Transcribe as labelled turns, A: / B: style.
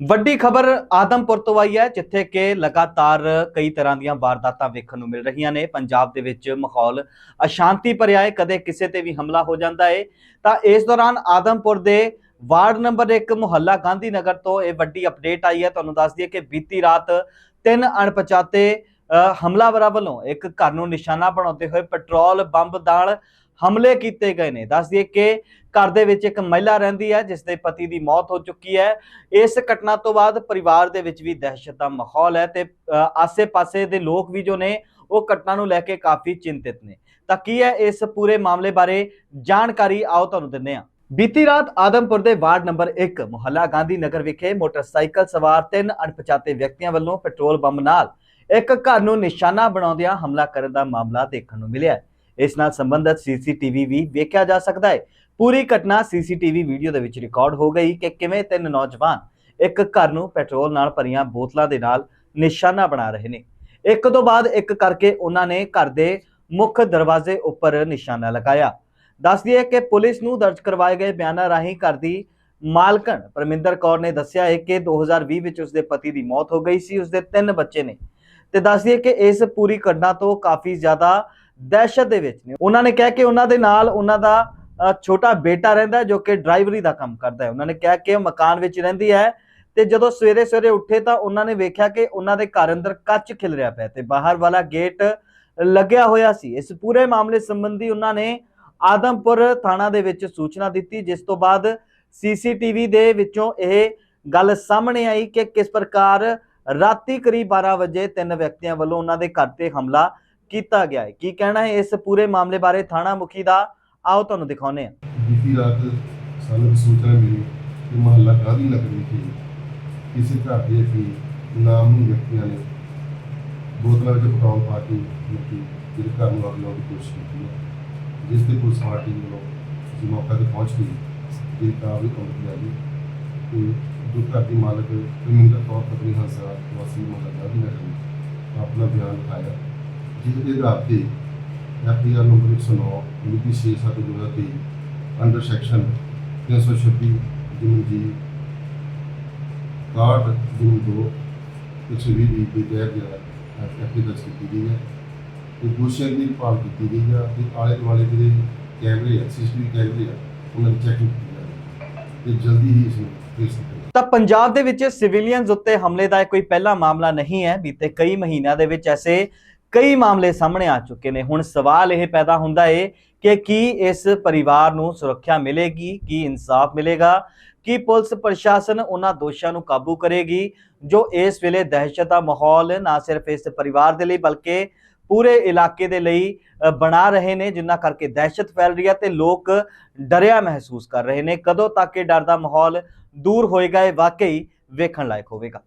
A: ਵੱਡੀ ਖਬਰ ਆਦਮਪੁਰ ਤੋਂ ਆਈ ਹੈ, ਜਿੱਥੇ ਕਿ ਲਗਾਤਾਰ ਕਈ ਤਰ੍ਹਾਂ ਦੀਆਂ ਵਾਰਦਾਤਾਂ ਵੇਖਣ ਨੂੰ ਮਿਲ ਰਹੀਆਂ ਨੇ। ਪੰਜਾਬ ਦੇ ਵਿੱਚ ਮਾਹੌਲ ਅਸ਼ਾਂਤੀ ਭਰਿਆ ਹੈ, ਕਦੇ ਕਿਸੇ ਤੇ ਵੀ ਹਮਲਾ ਹੋ ਜਾਂਦਾ ਹੈ ਤਾਂ ਇਸ ਦੌਰਾਨ ਆਦਮਪੁਰ ਦੇ ਵਾਰਡ ਨੰਬਰ 1 ਮੁਹੱਲਾ ਗਾਂਧੀ ਨਗਰ ਤੋਂ ਇਹ ਵੱਡੀ ਅਪਡੇਟ ਆਈ ਹੈ। ਤੁਹਾਨੂੰ ਦੱਸ ਦਈਏ ਕਿ ਬੀਤੀ ਰਾਤ ਤਿੰਨ ਅਣਪਛਾਤੇ ਹਮਲਾਵਰਾਂ ਵੱਲੋਂ ਇੱਕ ਘਰ ਨੂੰ ਨਿਸ਼ਾਨਾ ਬਣਾਉਂਦੇ ਹੋਏ ਪੈਟਰੋਲ, ਬੰਬ ਨਾਲ ਹਮਲੇ ਕੀਤੇ ਗਏ ਨੇ। ਦੱਸ ਦਈਏ ਕਿ ਘਰ ਦੇ ਵਿੱਚ ਇੱਕ ਮਹਿਲਾ ਰਹਿੰਦੀ ਹੈ, ਜਿਸ ਦੇ ਪਤੀ ਦੀ ਮੌਤ ਹੋ ਚੁੱਕੀ ਹੈ। ਇਸ ਘਟਨਾ ਤੋਂ ਬਾਅਦ ਪਰਿਵਾਰ ਦੇ ਵਿੱਚ ਵੀ ਦਹਿਸ਼ਤ ਦਾ ਮਾਹੌਲ ਹੈ ਤੇ ਆਸੇ-ਪਾਸੇ ਦੇ ਲੋਕ ਵੀ ਜੋ ਨੇ, ਉਹ ਘਟਨਾ ਨੂੰ ਲੈ ਕੇ ਕਾਫੀ ਚਿੰਤਿਤ ਨੇ। ਤਾਂ ਕੀ ਹੈ ਇਸ ਪੂਰੇ ਮਾਮਲੇ ਬਾਰੇ ਜਾਣਕਾਰੀ? ਆਓ ਤੁਹਾਨੂੰ ਦਿੰਦੇ ਹਾਂ। ਬੀਤੀ ਰਾਤ ਆਦਮਪੁਰ ਦੇ ਵਾਰਡ ਨੰਬਰ 1 ਮੁਹੱਲਾ ਗਾਂਧੀ ਨਗਰ ਵਿਖੇ ਮੋਟਰਸਾਈਕਲ ਸਵਾਰ ਤਿੰਨ ਅਣਪਛਾਤੇ ਵਿਅਕਤੀਆਂ ਵੱਲੋਂ ਪੈਟਰੋਲ ਬੰਬ ਨਾਲ ਇੱਕ ਘਰ ਨੂੰ ਨਿਸ਼ਾਨਾ ਬਣਾਉਂਦਿਆਂ ਹਮਲਾ ਕਰਨ ਦਾ ਮਾਮਲਾ ਦੇਖਣ ਨੂੰ ਮਿਲਿਆ ਹੈ। ਇਸ ਨਾਲ ਸੰਬੰਧਿਤ ਸੀਸੀਟੀਵੀ ਵੀ ਵੇਖਿਆ ਜਾ ਸਕਦਾ ਹੈ। ਪੂਰੀ ਘਟਨਾ ਸੀਸੀਟੀਵੀ ਵੀਡੀਓ ਦੇ ਵਿੱਚ ਰਿਕਾਰਡ ਹੋ ਗਈ ਕਿ ਕਿਵੇਂ ਤਿੰਨ ਨੌਜਵਾਨ ਇੱਕ ਘਰ ਨੂੰ ਪੈਟਰੋਲ ਨਾਲ ਭਰੀਆਂ ਬੋਤਲਾਂ ਦੇ ਨਾਲ ਨਿਸ਼ਾਨਾ ਬਣਾ ਰਹੇ ਨੇ। ਇੱਕ ਤੋਂ ਬਾਅਦ ਇੱਕ ਕਰਕੇ ਉਹਨਾਂ ਨੇ ਘਰ ਦੇ ਮੁੱਖ ਦਰਵਾਜ਼ੇ ਉੱਪਰ ਨਿਸ਼ਾਨਾ ਲਗਾਇਆ। ਦੱਸ ਦਈਏ ਕਿ ਪੁਲਿਸ ਨੂੰ ਦਰਜ ਕਰਵਾਏ ਗਏ ਬਿਆਨਾਂ ਰਾਹੀਂ ਘਰ ਦੀ ਮਾਲਕਣ ਪਰਮਿੰਦਰ ਕੌਰ ਨੇ ਦੱਸਿਆ ਹੈ ਕਿ 2020 ਵਿੱਚ ਉਸਦੇ ਪਤੀ ਦੀ ਮੌਤ ਹੋ ਗਈ ਸੀ, ਉਸਦੇ ਤਿੰਨ ਬੱਚੇ ਨੇ। ਤੇ ਦੱਸ ਦਈਏ ਕਿ ਇਸ ਪੂਰੀ ਘਟਨਾ ਤੋਂ ਕਾਫੀ ਜ਼ਿਆਦਾ ਦਹਿਸ਼ਤ ਦੇ ਵਿੱਚ ਨੇ। ਉਹਨਾਂ ਨੇ ਕਿਹਾ ਕਿ ਉਹਨਾਂ ਦੇ ਨਾਲ ਉਹਨਾਂ ਦਾ ਛੋਟਾ ਬੇਟਾ ਰਹਿੰਦਾ ਜੋ ਕਿ ਡਰਾਈਵਰੀ ਦਾ ਕੰਮ ਕਰਦਾ ਹੈ। ਉਹਨਾਂ ਨੇ ਕਿਹਾ ਕਿ ਉਹ ਮਕਾਨ ਵਿੱਚ ਰਹਿੰਦੀ ਹੈ ਤੇ ਜਦੋਂ ਸਵੇਰੇ ਸਵੇਰੇ ਉੱਠੇ ਤਾਂ ਉਹਨਾਂ ਨੇ ਵੇਖਿਆ ਕਿ ਉਹਨਾਂ ਦੇ ਘਰ ਅੰਦਰ ਕੱਚ ਖਿਲ ਰਿਹਾ ਪਿਆ ਤੇ ਬਾਹਰ ਵਾਲਾ ਗੇਟ ਲੱਗਿਆ ਹੋਇਆ ਸੀ। ਇਸ ਪੂਰੇ ਮਾਮਲੇ ਸੰਬੰਧੀ ਉਹਨਾਂ ਨੇ ਆਦਮਪੁਰ ਥਾਣਾ ਦੇ ਵਿੱਚ ਸੂਚਨਾ ਦਿੱਤੀ, ਜਿਸ ਤੋਂ ਬਾਅਦ ਸੀਸੀਟੀਵੀ ਦੇ ਵਿੱਚੋਂ ਇਹ ਗੱਲ ਸਾਹਮਣੇ ਆਈ ਕਿ ਕਿਸ ਪ੍ਰਕਾਰ ਰਾਤੀ ਕਰੀਬ 12 ਵਜੇ ਤਿੰਨ ਵਿਅਕਤੀਆਂ ਵੱਲੋਂ ਉਹਨਾਂ ਦੇ ਘਰ ਤੇ ਹਮਲਾ ਕੀਤਾ ਗਿਆ ਹੈ। ਕੀ ਕਹਿਣਾ ਹੈ ਇਸ ਪੂਰੇ ਮਾਮਲੇ ਬਾਰੇ ਥਾਣਾ ਮੁਖੀ ਦਾ? ਆਓ ਤੁਹਾਨੂੰ ਦਿਖਾਉਂਦੇ ਹਾਂ।
B: ਬੀਤੀ ਰਾਤ ਸਾਨੂੰ ਸੂਚਨਾ ਮਿਲੀ ਕਿ ਮਹੱਲਾ ਗਾਂਧੀ ਨਗਰ ਵਿਖੇ ਕਿਸੇ ਘਰ ਦੇ ਅੱਗੇ ਨਾਮੀ ਵਿਅਕਤੀਆਂ ਨੇ ਬੋਤਲਾਂ ਵਿੱਚ ਪੈਟਰੋਲ ਪਾ ਕੇ ਮਿੱਟੀ ਜਿਹੜੇ ਘਰ ਨੂੰ ਅੱਗ ਲਾਉਣ ਦੀ ਕੋਸ਼ਿਸ਼ ਕੀਤੀ ਹੈ। ਜਿਸ ਤੇ ਪੁਲਿਸ ਪਾਰਟੀ ਵੱਲੋਂ ਅਸੀਂ ਮੌਕੇ ਤੇ ਪਹੁੰਚ ਗਈ ਜਿਹੜੀ ਕਾਰਵਾਈ ਕੰਮ ਕੀਤੀ ਤੇ ਜੋ ਘਰ ਦੀ ਮਾਲਕ ਰਮਿੰਦਰ ਕੌਰ, ਪਤਨੀ ਹੰਸਾ ਵਾਸੀ ਮਹੱਲਾ ਗਾਂਧੀ ਨਗਰ ਆਪਣਾ ਬਿਆਨ ਲਿਖਾਇਆ। ਜਿਹਦੇ ਆਧਾਰ ਤੇ ਐਫਆਈਆਰ ਨੰਬਰ 109 ਮਿਤੀ 6/7/2023 ਅੰਡਰ ਸੈਕਸ਼ਨ 326 ਜਿਮਨ ਜੀ 61 ਜਿਮਨ 2 120 ਦੀ ਦੇ ਤਹਿਤ ਜਿਹੜਾ ਦਰਜ ਕੀਤੀ ਗਈ ਹੈ। ਤੇ ਦੋਸ਼ੀਆਂ ਦੀ ਭਾਲ ਕੀਤੀ ਗਈ ਹੈ ਤੇ ਆਲੇ ਦੁਆਲੇ ਜਿਹੜੇ ਕੈਮਰੇ ਆ, ਸੀਸੀਟੀਵੀ ਕੈਮਰੇ ਆ, ਉਹਨਾਂ ਦੀ ਚੈਕਿੰਗ ਕੀਤੀ ਜਾ ਰਹੀ ਹੈ ਤੇ ਜਲਦੀ ਹੀ ਇਸ ਨੂੰ ਫੇਸ ਕੀਤਾ
A: ਤਾਂ ਪੰਜਾਬ ਦੇ ਵਿੱਚ ਸਿਵਿਲੀਅਨਸ ਉੱਤੇ ਹਮਲੇ ਦਾ ਕੋਈ ਪਹਿਲਾ ਮਾਮਲਾ ਨਹੀਂ ਹੈ। ਬੀਤੇ ਕਈ ਮਹੀਨਿਆਂ ਦੇ ਵਿੱਚ ਐਸੇ ਕਈ ਮਾਮਲੇ ਸਾਹਮਣੇ ਆ ਚੁੱਕੇ ਨੇ। ਹੁਣ ਸਵਾਲ ਇਹ ਪੈਦਾ ਹੁੰਦਾ ਏ ਕਿ ਕੀ ਇਸ ਪਰਿਵਾਰ ਨੂੰ ਸੁਰੱਖਿਆ ਮਿਲੇਗੀ, ਕੀ ਇਨਸਾਫ ਮਿਲੇਗਾ, ਕੀ ਪੁਲਿਸ ਪ੍ਰਸ਼ਾਸਨ ਉਹਨਾਂ ਦੋਸ਼ਾਂ ਨੂੰ ਕਾਬੂ ਕਰੇਗੀ, ਜੋ ਇਸ ਵੇਲੇ ਦਹਿਸ਼ਤ ਦਾ ਮਾਹੌਲ ਨਾ ਸਿਰਫ ਇਸ ਪਰਿਵਾਰ ਦੇ ਲਈ ਬਲਕਿ ਪੂਰੇ ਇਲਾਕੇ ਦੇ ਲਈ ਬਣਾ ਰਹੇ ਨੇ, ਜਿੰਨਾ ਕਰਕੇ ਦਹਿਸ਼ਤ ਫੈਲ ਰਹੀ ਹੈ ਤੇ ਲੋਕ ਡਰਿਆ ਮਹਿਸੂਸ ਕਰ ਰਹੇ ਨੇ। ਕਦੋਂ ਤੱਕ ਇਹ ਡਰ ਦਾ ਮਾਹੌਲ ਦੂਰ ਹੋਏਗਾ ਇਹ ਵਾਕਈ ਵੇਖਣ ਲਾਇਕ ਹੋਵੇਗਾ।